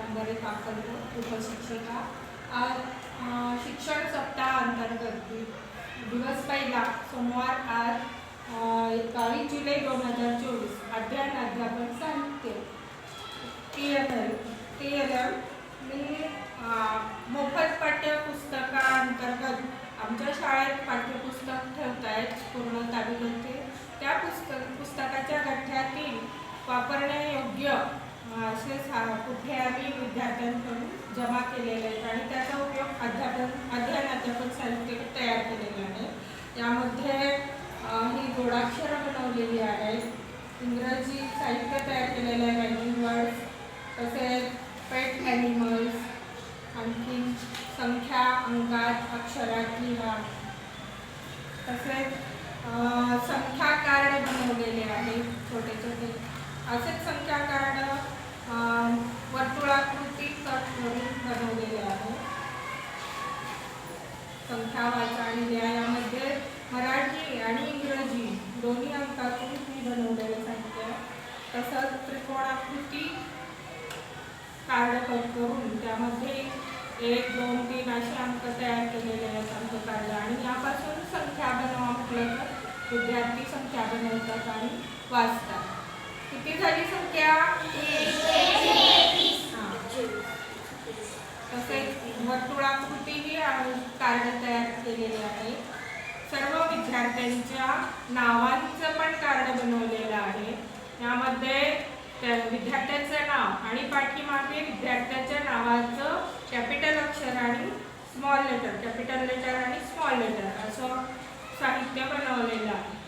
कादंबरी नंबर उपशिक्षिका आज शिक्षण सप्ताह अंतर्गत दिवस पहिला सोमवार आज बावीस जुलै दोन हजार चोवीस अध्ययन अध्यापन साहित्य. टी एल टी मी मोफत पाठ्यपुस्तकाअंतर्गत आमच्या शाळेत पाठ्यपुस्तक ठेवत आहेत पूर्ण ताबिलते त्या पुस्तक पुस्तकाच्या गठ्ठ्यातील वापरण्यायोग्य असे सा कुठे आम्ही विद्यार्थ्यांकडून जमा केलेले आहेत आणि त्याचा उपयोग अध्यापन अध्ययन अध्यापन साहित्य तयार केलेलं आहे. यामध्ये ही जोडाक्षरं बनवलेली आहेत. इंग्रजी साहित्य तयार केलेलं आहे रॅगिंग वर्ड्स तसेच पेट ॲनिमल्स आणखी संख्या अंकात अक्षरात लिहा तसेच अ, बनवलेले आहेत छोटे छोटे असेच संख्या कार्ड अ, वर्तुळाकृती कट करून बनवलेले आहे संख्या वाचा आणि न्यायामध्ये यामध्ये मराठी आणि इंग्रजी दोन्ही अंकातून मी बनवलेलं साहित्य. तसंच त्रिकोणाकृती कार्ड कट करून त्यामध्ये एक दोन तीन असे अंक तयार केलेले आहेत अंक काढले. आणि यापासून संख्या बनवा म्हटलं तर विद्यार्थी संख्या बनवतात आणि वाचतात. किती झाली संख्या हां. तसेच वर्तुळाकृतीही आम्ही कार्ड तयार केलेले आहे. सर्व विद्यार्थ्यांच्या नावांचं पण कार्ड बनवलेलं आहे. यामध्ये त्या विद्यार्थ्याचं नाव आणि पाठीमागे विद्यार्थ्याच्या नावाचं कॅपिटल अक्षर आणि स्मॉल लेटर कॅपिटल लेटर आणि स्मॉल लेटर असं साहित्य बनवलेलं आहे.